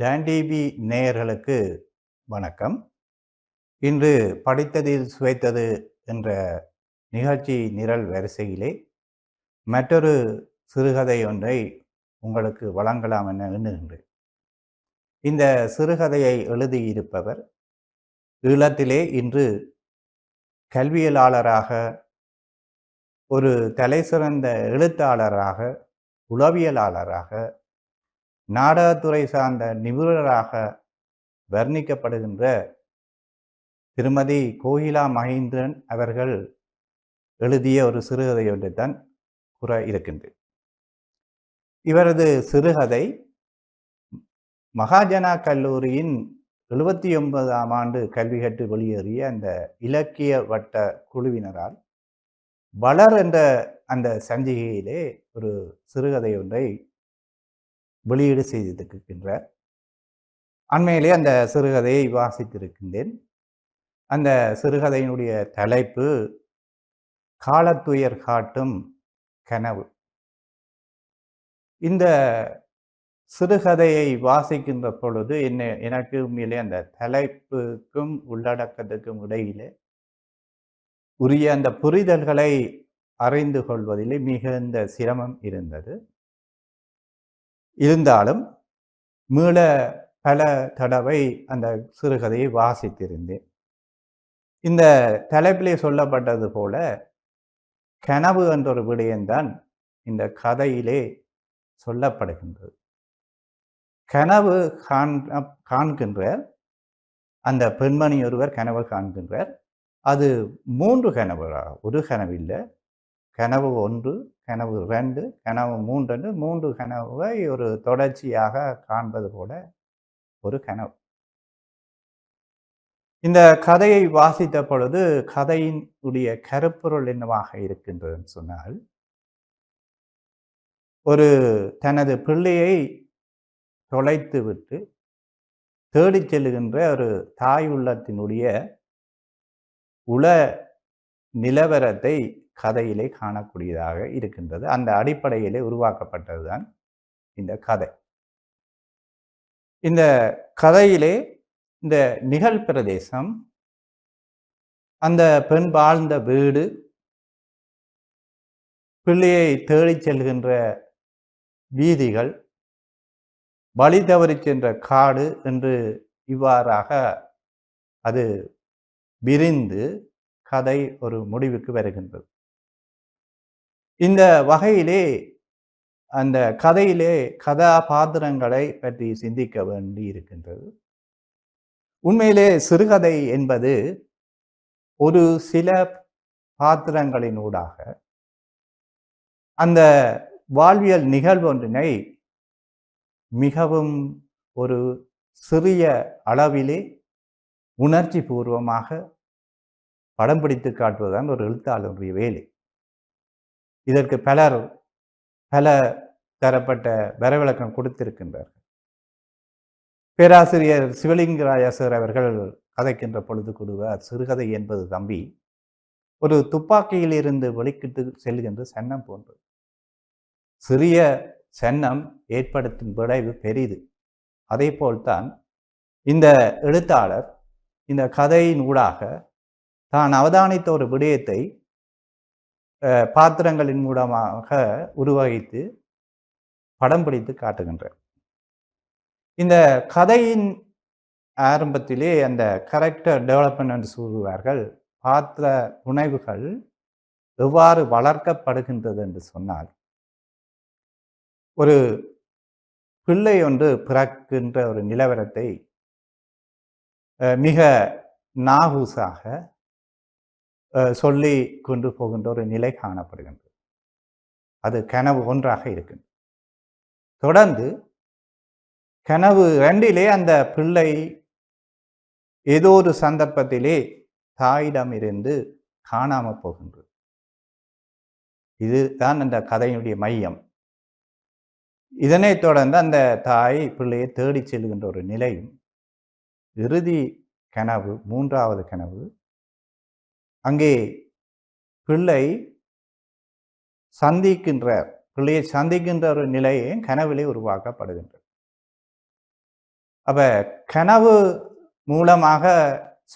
டேண்டிபி நேயர்களுக்கு வணக்கம். இன்று படித்ததில் சுவைத்தது என்ற நிகழ்ச்சி நிரல் வரிசையிலே மற்றொரு சிறுகதை ஒன்றை உங்களுக்கு வழங்கலாம் என எண்ணுகின்றேன். இந்த சிறுகதையை எழுதியிருப்பவர் ஈழத்திலே இன்று கல்வியலாளராக ஒரு தலைசிறந்த எழுத்தாளராக உளவியலாளராக நாடகத்துறை சார்ந்த நிபுணராக வர்ணிக்கப்படுகின்ற திருமதி கோகிலா மகேந்திரன் அவர்கள் எழுதிய ஒரு சிறுகதை ஒன்றைத்தான் கூற இருக்கின்றது இவரது சிறுகதை மகாஜனா கல்லூரியின் எழுபத்தி ஒன்பதாம் ஆண்டு கல்வி கற்று வெளியேறிய அந்த இலக்கிய வட்ட குழுவினரால் வளர் என்ற அந்த சஞ்சிகையிலே ஒரு சிறுகதை ஒன்றை வெளியீடு செய்திருக்கின்றார் அண்மையிலே அந்த சிறுகதையை வாசித்திருக்கின்றேன். அந்த சிறுகதையினுடைய தலைப்பு காலத்துயர் காட்டும் கனவு இந்த சிறுகதையை வாசிக்கின்ற பொழுது என்ன எனக்கு உண்மையிலே அந்த தலைப்புக்கும் உள்ளடக்கத்துக்கும் இடையிலே உரிய அந்த புரிதல்களை அறிந்து கொள்வதிலே மிகுந்த சிரமம் இருந்தது. இருந்தாலும் மீள பல தடவை அந்த சிறுகதையை வாசித்திருந்தேன். இந்த தலைப்பிலே சொல்லப்பட்டது போல கனவு என்ற ஒரு விடயம்தான் இந்த கதையிலே சொல்லப்படுகின்றது. கனவு காண் காண்கின்ற அந்த பெண்மணி ஒருவர் கனவு காண்கின்றார். அது மூன்று கனவுகளாக ஒரு கனவு இல்லை கனவு ஒன்று கனவு ரெண்டு கனவு மூன்று மூன்று கனவை ஒரு தொடர்ச்சியாக காண்பது போல ஒரு கனவு. இந்த கதையை வாசித்த பொழுது கதையின் உடைய கருப்பொருள் என்னவாக இருக்கின்றதுன்னு சொன்னால் ஒரு தனது பிள்ளையை தொலைத்து விட்டு தேடிச் செல்லுகின்ற ஒரு தாய் உள்ளத்தினுடைய உள நிலவரத்தை கதையிலே காணக்கூடியதாக இருக்கின்றது. அந்த அடிப்படையிலே உருவாக்கப்பட்டதுதான் இந்த கதை. இந்த கதையிலே இந்த நிகழ் பிரதேசம் அந்த பெண் வாழ்ந்த வீடு பிள்ளையை தேடிச் செல்கின்ற வீதிகள் வழி தவறி சென்ற காடு என்று இவ்வாறாக அது விரிந்து கதை ஒரு முடிவுக்கு வருகின்றது. இந்த வகையிலே அந்த கதையிலே கதாபாத்திரங்களை பற்றி சிந்திக்க வேண்டி இருக்கின்றது. உண்மையிலே சிறுகதை என்பது ஒரு சில பாத்திரங்களினூடாக அந்த வாழ்வியல் நிகழ்வொன்றினை மிகவும் ஒரு சிறிய அளவிலே உணர்ச்சி பூர்வமாக படம் பிடித்து காட்டுவதுதான் ஒரு எழுத்தாளருடைய வேலை. இதற்கு பலர் பல தரப்பட்ட வரவிளக்கம் கொடுத்திருக்கின்றார்கள். பேராசிரியர் சிவலிங்கராயசர் அவர்கள் கதைக்கின்ற பொழுது கூடுவார் சிறுகதை என்பது தம்பி ஒரு துப்பாக்கியில் இருந்து வெளிக்கிட்டு செல்கின்ற சன்னம் போன்றது. சிறிய சன்னம் ஏற்படுத்தும் விளைவு பெரிது. அதே போல்தான் இந்த எழுத்தாளர் இந்த கதையின் ஊடாக தான் அவதானித்த ஒரு விடயத்தை பாத்திரங்களின் மூலமாக உருவகித்து படம் பிடித்து காட்டுகின்றார். இந்த கதையின் ஆரம்பத்திலே அந்த கரெக்டர் டெவலப்மெண்ட் என்று சொல்லுவார்கள் பாத்திர உணவுகள் எவ்வாறு வளர்க்கப்படுகின்றது என்று சொன்னால் ஒரு பிள்ளை ஒன்று பிறக்கின்ற ஒரு நிலவரத்தை மிக நாகூசாக சொல்லி கொண்டு போகின்ற ஒரு நிலை காணப்படுகின்றது. அது கனவு ஒன்றாக இருக்கின்றது. தொடர்ந்து கனவு ரெண்டிலே அந்த பிள்ளை ஏதோ ஒரு சந்தர்ப்பத்திலே தாயிடம் இருந்து காணாமல் போகின்றது. இதுதான் அந்த கதையினுடைய மையம். இதனைத் தொடர்ந்து அந்த தாய் பிள்ளையை தேடி செல்கின்ற ஒரு நிலையும் இறுதி கனவு மூன்றாவது கனவு அங்கே பிள்ளை சந்திக்கின்ற பிள்ளையை சந்திக்கின்ற ஒரு நிலையை கனவிலே உருவாக்கப்படுகின்றது. அப்ப கனவு மூலமாக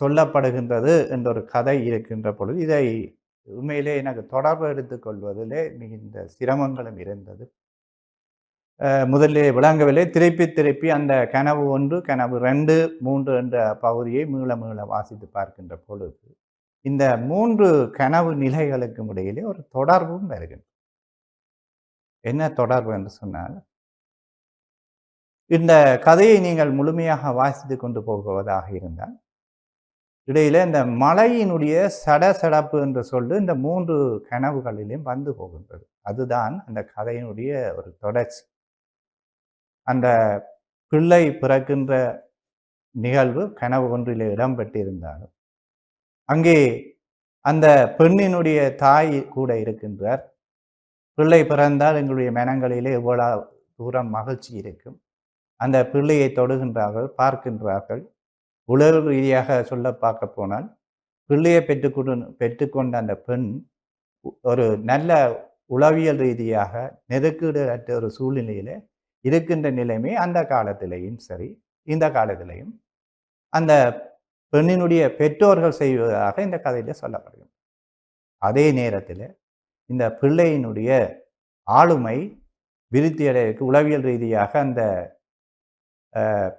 சொல்லப்படுகின்றது என்ற ஒரு கதை இருக்கின்ற பொழுது இதை உண்மையிலே எனக்கு தொடர்பு எடுத்துக்கொள்வதிலே மிகுந்த சிரமங்களும் இருந்தது. அஹ் முதலிலே விளங்கவில்லை. திருப்பி திருப்பி அந்த கனவு ஒன்று கனவு ரெண்டு மூன்று என்ற பகுதியை மீள மீள வாசித்து பார்க்கின்ற பொழுது இந்த மூன்று கனவு நிலைகளுக்கும் இடையிலே ஒரு தொடர்பும் வருகின்றது என்ன தொடர்பு என்று சொன்னால் இந்த கதையை நீங்கள் முழுமையாக வாசித்து கொண்டு போவதாக இருந்தால் இடையில இந்த மலையினுடைய சடசடப்பு என்று சொல்லி இந்த மூன்று கனவுகளிலும் வந்து போகின்றது. அதுதான் அந்த கதையினுடைய ஒரு தொடர்ச்சி. அந்த பிள்ளை பிறக்கின்ற நிகழ்வு கனவு ஒன்றிலே இடம்பெற்றிருந்தாலும் அங்கே அந்த பெண்ணினுடைய தாய் கூட இருக்கின்றார். பிள்ளை பிறந்தால் எங்களுடைய மனங்களிலே எவ்வளவு தூரம் மகிழ்ச்சி இருக்கும். அந்த பிள்ளையை தொடுகின்றார்கள் பார்க்கின்றார்கள். உளவு ரீதியாக சொல்ல பார்க்க போனால் பிள்ளையை பெற்றுக்கொண்டு பெற்றுக்கொண்ட அந்த பெண் ஒரு நல்ல உளவியல் ரீதியாக நெருக்கீடு ஒரு சூழ்நிலையில் இருக்கின்ற நிலைமை அந்த காலத்திலையும் சரி இந்த காலத்திலையும். அந்த பெண்ணினுடைய பெற்றோர்கள் செய்வதாக இந்த கதையில் சொல்லப்படுகிறது. அதே நேரத்தில் இந்த பிள்ளையினுடைய ஆளுமை விருத்தி அடையக்கு உளவியல் ரீதியாக அந்த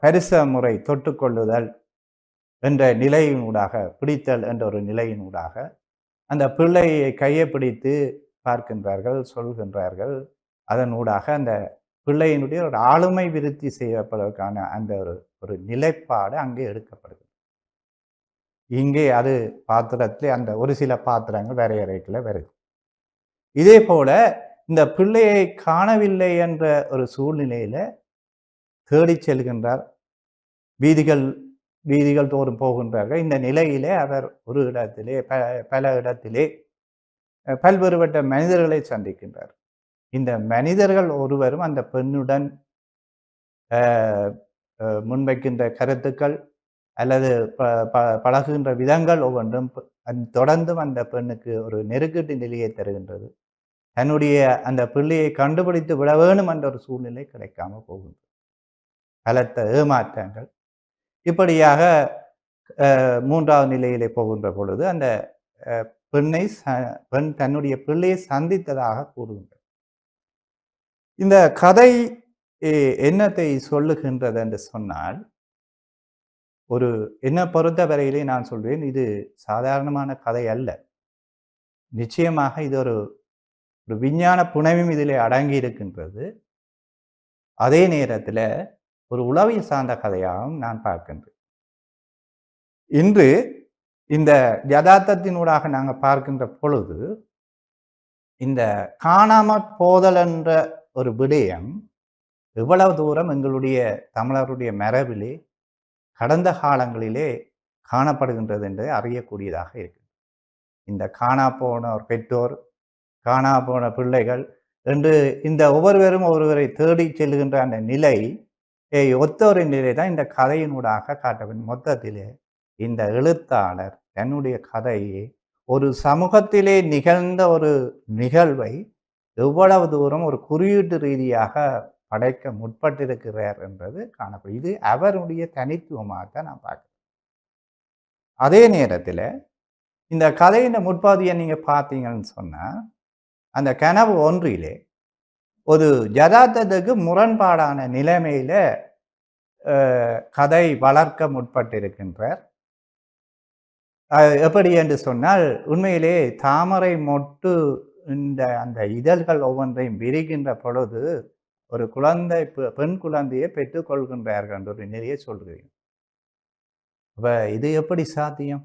பரிச முறை தொட்டுக்கொள்ளுதல் என்ற நிலையினூடாக பிடித்தல் என்ற ஒரு நிலையினூடாக அந்த பிள்ளையை கையை பிடித்து பார்க்கின்றார்கள் சொல்கின்றார்கள். அதனூடாக அந்த பிள்ளையினுடைய ஒரு ஆளுமை விருத்தி செய்யப்படுவதற்கான அந்த ஒரு ஒரு நிலைப்பாடு அங்கே எடுக்கப்படுகிறது. இங்கே அது பாத்திரத்திலே அந்த ஒரு சில பாத்திரங்கள் வரையறைக்குள்ள வருது. இதே போல இந்த பிள்ளையை காணவில்லை என்ற ஒரு சூழ்நிலையில தேடிச் செல்கின்றார். வீதிகள் வீதிகள் தோறும் போகின்றார்கள். இந்த நிலையிலே அவர் ஒரு இடத்திலே ப பல இடத்திலே பல்வேறுபட்ட மனிதர்களை சந்திக்கின்றார். இந்த மனிதர்கள் ஒருவரும் அந்த பெண்ணுடன் முன்வைக்கின்ற கருத்துக்கள் அல்லது ப ப- பழகுகின்ற விதங்கள் ஒவ்வொன்றும் தொடர்ந்தும் அந்த பெண்ணுக்கு ஒரு நெருக்கடி நிலையை தருகின்றது. தன்னுடைய அந்த பிள்ளையை கண்டுபிடித்து விட வேணும் என்ற ஒரு சூழ்நிலை கிடைக்காம போகும் பலத்த ஏமாற்றங்கள். இப்படியாக மூன்றாவது நிலையிலே போகின்ற பொழுது அந்த பெண்ணை ச- பெண் தன்னுடைய பிள்ளையை சந்தித்ததாக கூறுகின்றது. இந்த கதை என்னத்தை சொல்லுகின்றது என்று சொன்னால் ஒரு என்ன பொறுத்த வரையிலே நான் சொல்வேன் இது சாதாரணமான கதை அல்ல. நிச்சயமாக இது ஒரு ஒரு விஞ்ஞான புனைவும் இதில் அடங்கி இருக்கின்றது. அதே நேரத்தில் ஒரு உளவியல் சார்ந்த கதையாகவும் நான் பார்க்கின்றேன். இன்று இந்த யதார்த்தத்தினூடாக நாங்கள் பார்க்கின்ற பொழுது இந்த காணாம போதல் என்ற ஒரு விடயம் எவ்வளவு தூரம் எங்களுடைய தமிழருடைய மரபிலே கடந்த காலங்களிலே காணப்படுகின்றது என்று அறியக்கூடியதாக இருக்கு. இந்த காணா போன ஒரு பெற்றோர் காணா போன பிள்ளைகள் என்று இந்த ஒவ்வொருவரும் ஒருவரை தேடி செல்கின்ற அந்த நிலை ஏய், ஒத்த ஒரு நிலை தான் இந்த கதையினூடாக காட்டப்படும். மொத்தத்திலே இந்த எழுத்தாளர் தன்னுடைய கதையை ஒரு சமூகத்திலே நிகழ்ந்த ஒரு நிகழ்வை எவ்வளவு தூரம் ஒரு குறியீட்டு ரீதியாக படைக்க முற்பட்டிருக்கிறார் என்பது காணப்படும். இது அவருடைய தனித்துவமாக தான் நான் பார்க்குறேன். அதே நேரத்தில் இந்த கதையின் முற்பகுதியை நீங்கள் பார்த்தீங்கன்னு சொன்னால் அந்த கனவு ஒன்றிலே ஒரு ஜதார்த்தத்துக்கு முரண்பாடான நிலைமையில் கதை வளர்க்க முற்பட்டிருக்கின்றார். எப்படி என்று சொன்னால் உண்மையிலே தாமரை மொட்டு இந்த அந்த இதழ்கள் ஒவ்வொன்றையும் விரிகின்ற பொழுது ஒரு குழந்தை பெண் குழந்தையை பெற்றுக்கொள்கின்றார்கள் என்ற ஒரு நிலையை சொல்கிறீங்க அப்போ இது எப்படி சாத்தியம்?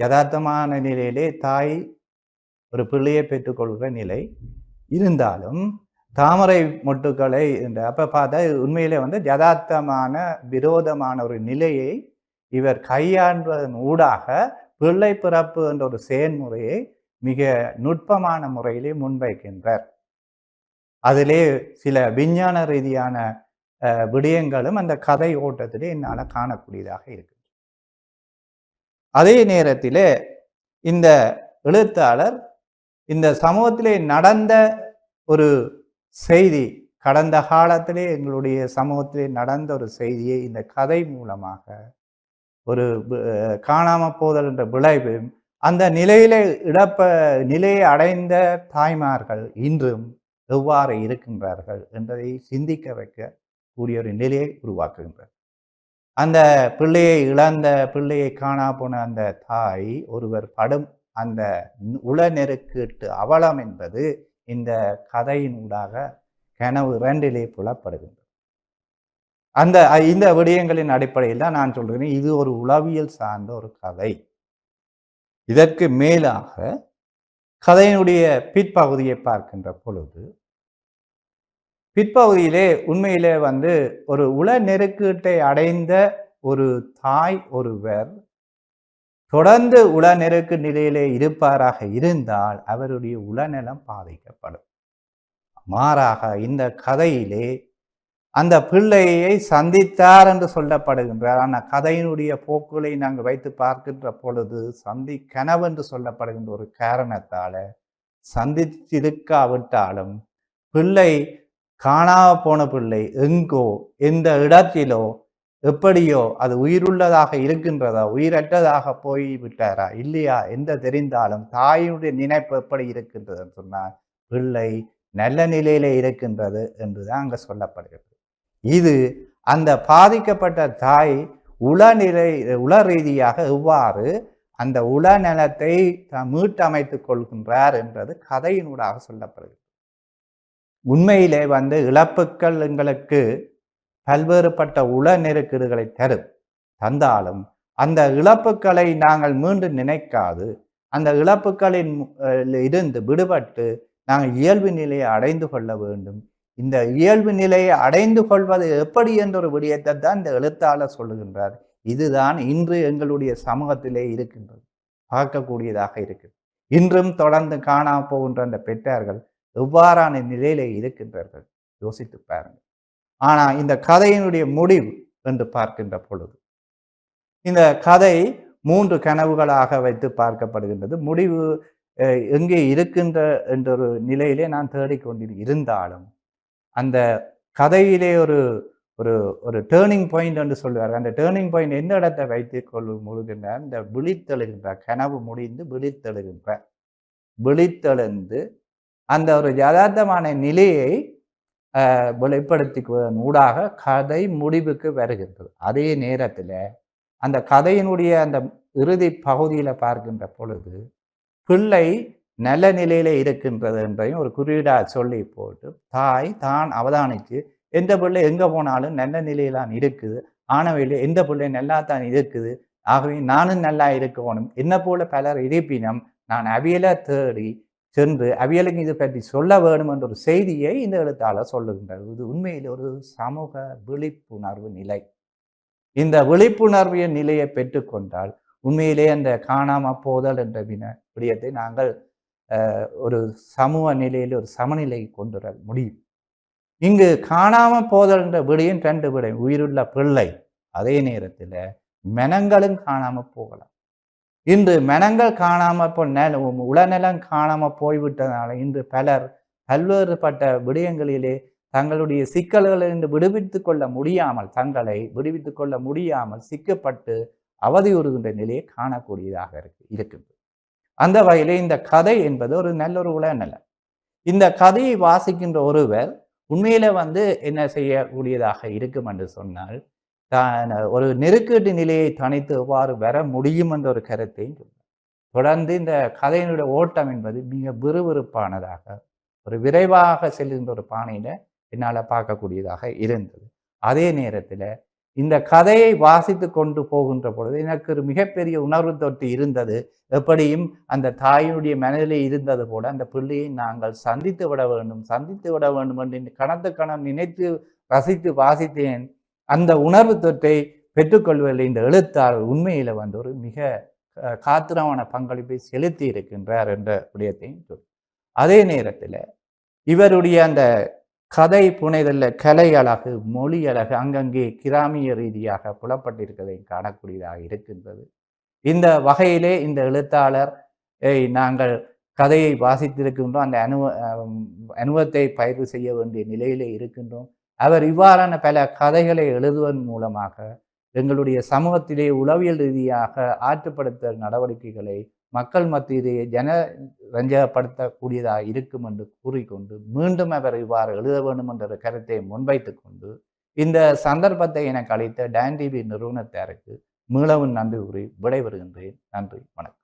யதார்த்தமான நிலையிலே தாய் ஒரு பிள்ளையை பெற்றுக்கொள்கிற நிலை இருந்தாலும் தாமரை மொட்டுக்களை இந்த அப்போ பார்த்தா இது உண்மையிலே வந்து யதார்த்தமான விரோதமான ஒரு நிலையை இவர் கையாள்வதன் ஊடாக பிள்ளை பிறப்பு என்ற ஒரு செயல்முறையை மிக நுட்பமான முறையிலே முன்வைக்கின்றார். அதிலே சில விஞ்ஞான ரீதியான விடயங்களும் அந்த கதை ஓட்டத்திலே என்னால் காணக்கூடியதாக இருக்கு. அதே நேரத்திலே இந்த எழுத்தாளர் இந்த சமூகத்திலே நடந்த ஒரு செய்தி கடந்த காலத்திலே எங்களுடைய சமூகத்திலே நடந்த ஒரு செய்தியை இந்த கதை மூலமாக ஒரு காணாமல் காணாம போதல் என்ற விளைவு அந்த நிலையிலே இடப்ப நிலையை அடைந்த தாய்மார்கள் இன்றும் எவ்வாறு இருக்கின்றார்கள் என்பதை சிந்திக்க வைக்க கூடிய ஒரு நிலையை உருவாக்குகின்றார். அந்த பிள்ளையை இழந்த பிள்ளையை காணா போன அந்த தாய் ஒருவர் படும் அந்த உளநெருக்கிட்டு அவலம் என்பது இந்த கதையின் ஊடாக கனவு இரண்டிலே புலப்படுகின்றது. அந்த இந்த விடயங்களின் அடிப்படையில் தான் நான் சொல்கிறேன் இது ஒரு உளவியல் சார்ந்த ஒரு கதை. இதற்கு மேலாக கதையினுடைய பிற்பகுதியை பார்க்கின்ற பொழுது பிற்பகுதியிலே உண்மையிலே வந்து ஒரு உள நெருக்கீட்டை அடைந்த ஒரு தாய் ஒருவர் தொடர்ந்து உள நெருக்கு நிலையிலே இருப்பாராக இருந்தால் அவருடைய உளநலம் பாதிக்கப்படும். மாறாக இந்த கதையிலே அந்த பிள்ளையை சந்தித்தார் என்று சொல்லப்படுகின்றார். ஆனால் கதையினுடைய போக்குகளை நாங்கள் வைத்து பார்க்கின்ற பொழுது சந்தி கனவு என்று சொல்லப்படுகின்ற ஒரு காரணத்தால் சந்தித்திருக்காவிட்டாலும் பிள்ளை காணாம போன பிள்ளை எங்கோ எந்த இடத்திலோ எப்படியோ அது உயிருள்ளதாக இருக்கின்றதா உயிரற்றதாக போய் விட்டாரா இல்லையா எந்த தெரிந்தாலும் தாயினுடைய நினைப்பு எப்படி இருக்கின்றதுன்னு சொன்னால் பிள்ளை நல்ல நிலையில இருக்கின்றது என்றுதான் அங்க சொல்லப்படுகிறது. இது அந்த பாதிக்கப்பட்ட தாய் உளநிலை உள ரீதியாக எவ்வாறு அந்த உளநலத்தை த- கொள்கின்றார் என்பது கதையினூடாக சொல்லப்படுகிறது. உண்மையிலே வந்து இழப்புக்கள் எங்களுக்கு பல்வேறுபட்ட உள நெருக்கீடுகளை தரும். தந்தாலும் அந்த இழப்புக்களை நாங்கள் மீண்டும் நினைக்காது. அந்த இழப்புக்களின் இருந்து விடுபட்டு நாங்கள் இயல்பு நிலையை அடைந்து கொள்ள வேண்டும். இந்த இயல்பு நிலையை அடைந்து கொள்வது எப்படி என்ற ஒரு விடயத்தை தான் இந்த எழுத்தாளர் சொல்லுகின்றார். இதுதான் இன்று எங்களுடைய சமூகத்திலே இருக்கின்றது. பார்க்கக்கூடியதாக இருக்கு இன்றும் தொடர்ந்து காணாம போகின்ற அந்த பெற்றார்கள் எவ்வாறான நிலையிலே இருக்கின்றார்கள்? யோசித்து பாருங்கள். ஆனால் இந்த கதையினுடைய முடிவு என்று பார்க்கின்ற பொழுது இந்த கதை மூன்று கனவுகளாக வைத்து பார்க்கப்படுகின்றது. முடிவு எங்கே இருக்கின்ற என்ற ஒரு நிலையிலே நான் தேடிக்கொண்டு இருந்தாலும் அந்த கதையிலே ஒரு ஒரு ஒரு டேர்னிங் பாயிண்ட் என்று சொல்லுவார் அந்த டேர்னிங் பாயிண்ட் எந்த இடத்தை வைத்து கொள்ளும் முழுகின்றார் இந்த விழித்தெழுகின்ற கனவு முடிந்து விழித்தெழுகின்றார் விழித்தெழுந்து அந்த ஒரு யதார்த்தமான நிலையை வெளிப்படுத்திக்குவதன் ஊடாக கதை முடிவுக்கு வருகின்றது. அதே நேரத்தில் அந்த கதையினுடைய அந்த இறுதி பகுதியில் பார்க்கின்ற பொழுது பிள்ளை நல்ல நிலையில இருக்கின்றது என்றையும் ஒரு குறியீடா சொல்லி போட்டு தாய் தான் அவதானித்து எந்த பிள்ளை எங்க போனாலும் நல்ல நிலையிலான் இருக்குது. ஆனவையில் எந்த பிள்ளை நல்லா தான் இருக்குது. ஆகவே நானும் நல்லா இருக்கணும். என்ன போல பலர் இருப்பினும் நான் அவியலை தேடி சென்று அவியலுக்கு இது பற்றி சொல்ல வேண்டும் என்ற ஒரு செய்தியை இந்த எழுத்தாளர் சொல்லுகின்றார். இது உண்மையில் ஒரு சமூக விழிப்புணர்வு நிலை. இந்த விழிப்புணர்வு நிலையை பெற்றுக்கொண்டால் உண்மையிலே அந்த காணாம போதல் என்ற வின விடயத்தை நாங்கள் ஒரு சமூக நிலையில் ஒரு சமநிலை கொண்டு வர முடியும். இங்கு காணாமல் போதல் என்ற ரெண்டு விடையும். உயிருள்ள பிள்ளை அதே நேரத்தில் மெனங்களும் காணாமல் போகலாம். இன்று மெனங்கள் காணாமல் போ நெல- உளநலம் காணாமல் போய்விட்டதனால இன்று பலர் பல்வேறுபட்ட விடயங்களிலே தங்களுடைய சிக்கல்களிலிருந்து விடுவித்துக் கொள்ள முடியாமல் தங்களை விடுவித்துக் கொள்ள முடியாமல் சிக்கப்பட்டு அவதியுறுகின்ற நிலையை காணக்கூடியதாக இருக்கு இருக்கின்றது. அந்த வகையிலே இந்த கதை என்பது ஒரு நல்ல ஒரு உளநலம் இந்த கதையை வாசிக்கின்ற ஒருவர் உண்மையில வந்து என்ன செய்யக்கூடியதாக இருக்கும் என்று சொன்னால் தான் ஒரு நெருக்கீட்டு நிலையை தனித்து எவ்வாறு வர முடியும் என்ற ஒரு கருத்தையும் தொடர்ந்து இந்த கதையினுடைய ஓட்டம் என்பது மிக விறுவிறுப்பானதாக ஒரு விரைவாக செல்கின்ற ஒரு பானையில என்னால் பார்க்கக்கூடியதாக இருந்தது. அதே நேரத்தில் இந்த கதையை வாசித்து கொண்டு போகின்ற பொழுது எனக்கு ஒரு மிகப்பெரிய உணர்வு தொட்டு இருந்தது. எப்படியும் அந்த தாயினுடைய மனதிலே இருந்தது போல அந்த பிள்ளையை நாங்கள் சந்தித்து விட வேண்டும் சந்தித்து விட வேண்டும் என்று கணத்து கணம் நினைத்து ரசித்து வாசித்தேன். அந்த உணர்வு தொற்றை பெற்றுக்கொள்வதில் இந்த எழுத்தாளர் உண்மையில் வந்து ஒரு மிக காத்திரமான பங்களிப்பை செலுத்தி இருக்கின்றார் என்ற விடயத்தையும் சொல் அதே நேரத்தில் இவருடைய அந்த கதை புனைதல்ல கலை அழகு மொழி அழகு அங்கங்கே கிராமிய ரீதியாக புலப்பட்டிருப்பதை காணக்கூடியதாக இருக்கின்றது. இந்த வகையிலே இந்த எழுத்தாளர் நாங்கள் கதையை வாசித்திருக்கின்றோம். அந்த அனுபவ அனுபவத்தை பயிர்வு செய்ய வேண்டிய நிலையிலே இருக்கின்றோம். அவர் இவ்வாறான பல கதைகளை எழுதுவதன் மூலமாக எங்களுடைய சமூகத்திலே உளவியல் ரீதியாக ஆற்றுப்படுத்த நடவடிக்கைகளை மக்கள் மத்தியிலேயே ஜன ரஞ்சகப்படுத்தக்கூடியதாக இருக்கும் என்று கூறிக்கொண்டு மீண்டும் அவர் இவ்வாறு எழுத வேண்டும் என்ற கருத்தை முன்வைத்து கொண்டு இந்த சந்தர்ப்பத்தை எனக்கு அளித்த டான் டிவி நிறுவனத்தாருக்கு மீளவும் நன்றி கூறி விடைபெறுகின்றேன். நன்றி வணக்கம்.